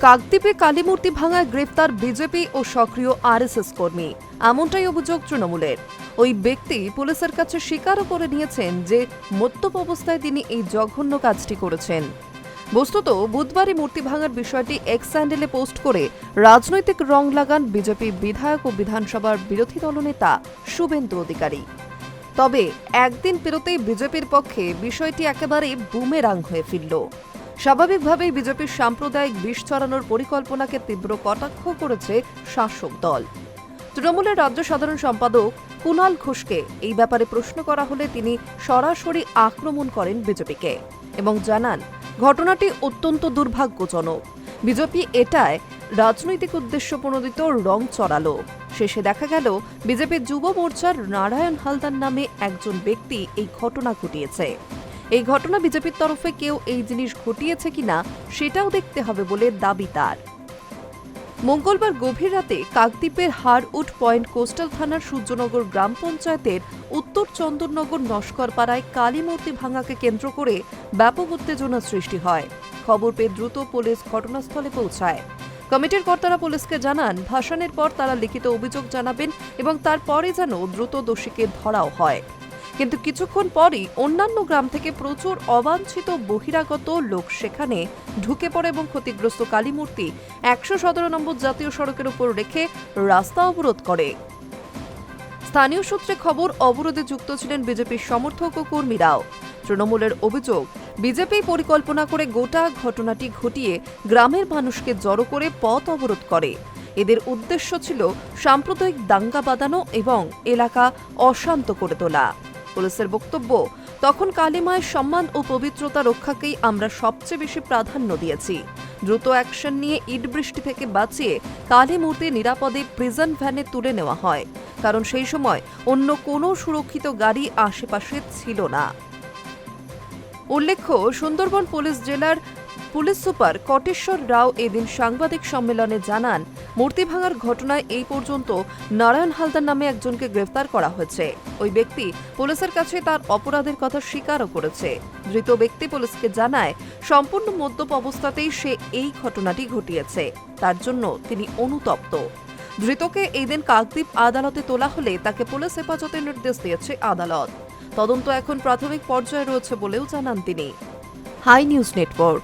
কাকদ্বীপে কালীমূর্তি ভাঙায় গ্রেফতার বিজেপি ও সক্রিয় আরএসএস কর্মী। এমনটাই অভিযোগ তৃণমূলের। ওই ব্যক্তি পুলিশের কাছে স্বীকারও করে নিয়েছেন যে, মদ্যপ অবস্থায় তিনি এই জঘন্য কাজটি করেছেন। বস্তুত, বুধবারই মূর্তি ভাঙার বিষয়টি এক্স স্যান্ডেলে পোস্ট করে রাজনৈতিক রং লাগান বিজেপি বিধায়ক ও বিধানসভার বিরোধী দলনেতা শুভেন্দু অধিকারী। তবে, একদিন পেরোতেই বিজেপির পক্ষে বিষয়টি একেবারে বুমেরাং হয়ে ফিরল। স্বাভাবিকভাবেই বিজেপির সাম্প্রদায়িক বিষ ছড়ানোর পরিকল্পনাকে তীব্র কটাক্ষ করেছে শাসক দল। তৃণমূলের রাজ্য সাধারণ সম্পাদক কুণাল ঘোষকে এই ব্যাপারে প্রশ্ন করা হলে তিনি সরাসরি আক্রমণ করেন বিজেপিকে এবং জানান, ঘটনাটি অত্যন্ত দুর্ভাগ্যজনক। বিজেপি এটায় রাজনৈতিক উদ্দেশ্য প্রণোদিত রং চড়ালো। শেষে দেখা গেল, বিজেপির যুব মোর্চার নারায়ণ হালদার নামে একজন ব্যক্তি এই ঘটনা ঘটিয়েছে। এই ঘটনা বিজেপির তরফে কেউ এই জিনিস ঘটিয়েছে কিনা সেটাও দেখতে হবে বলে দাবি তার। মঙ্গলবার গভীর রাতে কাকদ্বীপের হারউড পয়েন্ট কোস্টাল থানার সূর্যনগর গ্রাম পঞ্চায়েতের উত্তর চন্দননগর নস্করপাড়ায় কালী মূর্তি ভাঙাকে কেন্দ্র করে ব্যাপক উত্তেজনা সৃষ্টি হয়। খবর পেয়ে দ্রুত পুলিশ ঘটনাস্থলে পৌঁছায়। কমিটির কর্তারা পুলিশকে জানান, ভাসানের পর তারা লিখিত অভিযোগ জানাবেন এবং তারপরে যেন দ্রুত দোষীকে ধরাও হয়। কিন্তু কিছুক্ষণ পরই অন্যান্য গ্রাম থেকে প্রচুর অবাঞ্ছিত বহিরাগত লোক সেখানে ঢুকে পড়ে এবং ক্ষতিগ্রস্ত কালীমূর্তি একশো সতেরো নম্বর জাতীয় সড়কের উপর রেখে রাস্তা অবরোধ করে। স্থানীয় সূত্রে খবর, অবরোধে যুক্ত ছিলেন বিজেপির সমর্থক ও কর্মীরাও। তৃণমূলের অভিযোগ, বিজেপি পরিকল্পনা করে গোটা ঘটনাটি ঘটিয়ে গ্রামের মানুষকে জড়ো করে পথ অবরোধ করে। এদের উদ্দেশ্য ছিল সাম্প্রদায়িক দাঙ্গা বাঁধানো এবং এলাকা অশান্ত করে তোলা। পুলিশের বক্তব্য, তখন কালিমায় সম্মান ও পবিত্রতা রক্ষাকেই আমরা সবচেয়ে বেশি প্রাধান্য দিয়েছি। দ্রুত অ্যাকশন নিয়ে ইট বৃষ্টি থেকে বাঁচিয়ে কালী মূর্তি নিরাপদে প্রিজন ভ্যানে তুলে নেওয়া হয়। কারণ সেই সময় অন্য কোনো সুরক্ষিত গাড়ি আশেপাশে ছিল না। উল্লেখ্য, সুন্দরবন পুলিশ জেলার পুলিশ সুপার কটেশ্বর রাও এদিন সাংবাদিক সম্মেলনে জানান, মূর্তি ভাঙার ঘটনায় এই পর্যন্ত নারায়ণ হালদার নামে একজনকে গ্রেফতার করা হয়েছে। ওই ব্যক্তি পুলিশের কাছে তার অপরাধের কথা স্বীকারও করেছে। ধৃত ব্যক্তি পুলিশকে জানায়, সম্পূর্ণ মদ্যপ অবস্থাতেই সে এই ঘটনাটি ঘটিয়েছে। তার জন্য তিনি অনুতপ্ত। ধৃতকে এই দিন কাকদ্বীপ আদালতে তোলা হলে তাকে পুলিশ হেফাজতের নির্দেশ দিয়েছে আদালত। তদন্ত এখন প্রাথমিক পর্যায়ে রয়েছে বলেও জানান তিনি। Hi news network.